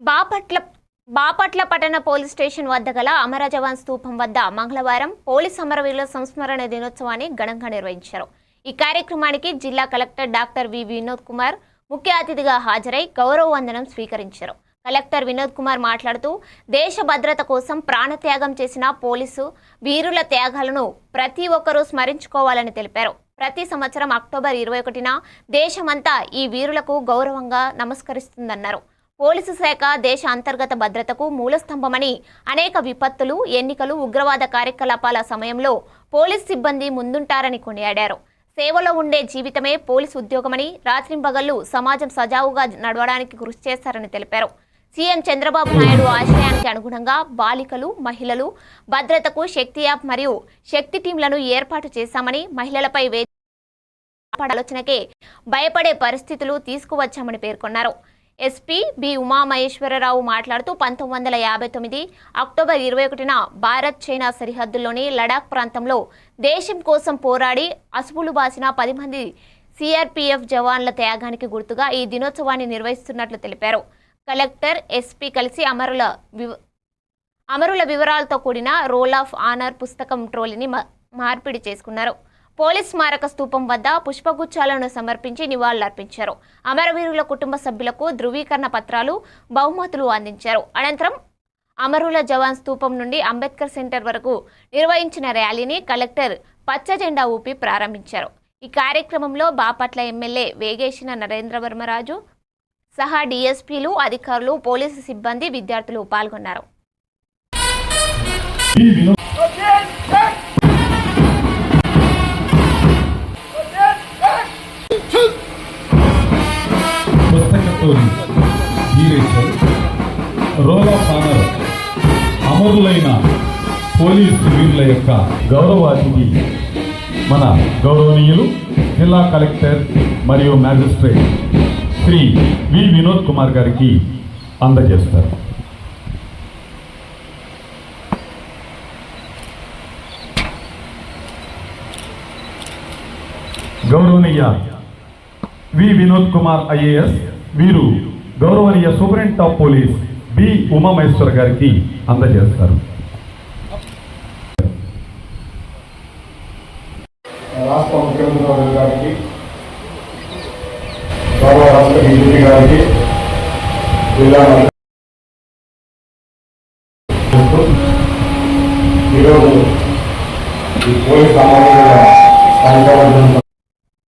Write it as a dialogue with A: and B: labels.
A: బాపట్ల బాపట్ల పట్టణ police station వద్ద గల అమర జవాన్ స్తూపం వద్ద మంగళవారం పోలీస్ అమరవీరుల సంస్మరణ దినోత్సవాన్ని ఘనంగా నిర్వహించారు. ఈ కార్యక్రమానికి జిల్లా collector doctor V Vinod Kumar ముఖ్య అతిథిగా హాజరై గౌరవ వందనం స్వీకరించారు. కలెక్టర్ వినోద్ కుమార్ మాట్లాడుతూ దేశ భద్రత కోసం ప్రాణత్యాగం చేసిన పోలీసు వీరుల త్యాగాలను ప్రతి ఒక్కరూ స్మరించుకోవాలని తెలిపారు. ప్రతి సంవత్సరం అక్టోబర్ ఇరవై ఒకటిన దేశమంతా ఈ వీరులకు గౌరవంగా నమస్కరిస్తుందన్నారు. పోలీసు శాఖ దేశ అంతర్గత భద్రతకు మూలస్తంభమని అనేక విపత్తులు ఎన్నికలు ఉగ్రవాద కార్యకలాపాల సమయంలో పోలీస్ సిబ్బంది ముందుంటారని కొనియాడారు. సేవలో ఉండే జీవితమే పోలీసు ఉద్యోగమని రాత్రింబగళ్ళు సమాజం సజావుగా నడవడానికి కృషి చేస్తారని తెలిపారు. సీఎం చంద్రబాబు నాయుడు ఆశయానికి అనుగుణంగా బాలికలు మహిళలు భద్రతకు శక్తి యాప్ మరియు శక్తి టీంలను ఏర్పాటు చేశామని మహిళలపై వే ఆలోచనకే భయపడే పరిస్థితులు తీసుకువచ్చామని పేర్కొన్నారు. ఎస్పీ బి ఉమామహేశ్వరరావు మాట్లాడుతూ పంతొమ్మిది వందల యాభై తొమ్మిది అక్టోబర్ ఇరవై ఒకటిన భారత్ చైనా సరిహద్దుల్లోని లడాక్ ప్రాంతంలో దేశం కోసం పోరాడి అసుపులు బాసిన పది మంది సిఆర్పీఎఫ్ జవాన్ల త్యాగానికి గుర్తుగా ఈ దినోత్సవాన్ని నిర్వహిస్తున్నట్లు తెలిపారు. కలెక్టర్ ఎస్పీ కలిసి అమరుల వివ అమరుల వివరాలతో కూడిన రోల్ ఆఫ్ ఆనర్ పుస్తకం ట్రోలీని మ- మార్పిడి చేసుకున్నారు. పోలీస్ స్మారక స్థూపం వద్ద పుష్పగుచ్చాలను సమర్పించి నివాళులర్పించారు. అమరవీరుల కుటుంబ సభ్యులకు ధృవీకరణ పత్రాలు బహుమతులు అందించారు. అనంతరం అమరుల జవాన్ స్థూపం నుండి అంబేద్కర్ సెంటర్ వరకు నిర్వహించిన ర్యాలీని కలెక్టర్ పచ్చ జెండా ఊపి ప్రారంభించారు. ఈ కార్యక్రమంలో బాపట్ల ఎమ్మెల్యే వేగేసిన నరేంద్రవర్మరాజు సహా డిఎస్పీలు అధికారులు పోలీసు సిబ్బంది విద్యార్థులు పాల్గొన్నారు.
B: అమరులైన పోలీసు వీరుల యొక్క గౌరవ అతిథి మన గౌరవనీయులు జిల్లా కలెక్టర్ మరియు మ్యాజిస్ట్రేట్ శ్రీ వి వినోద్ కుమార్ గారికి అందజేస్తారు. గౌరవనీయ వి వినోద్ కుమార్ ఐఏఎస్ వీరు గౌరవనీయ superintendent of police B Umamaheshwar గారికి అందజేస్తారు.
C: రాష్ట్ర ముఖ్యమంత్రి గారికి గౌరవ రాష్ట్ర గారికి జిల్లా ఈరోజు ఈ పోలీస్ సామాజిక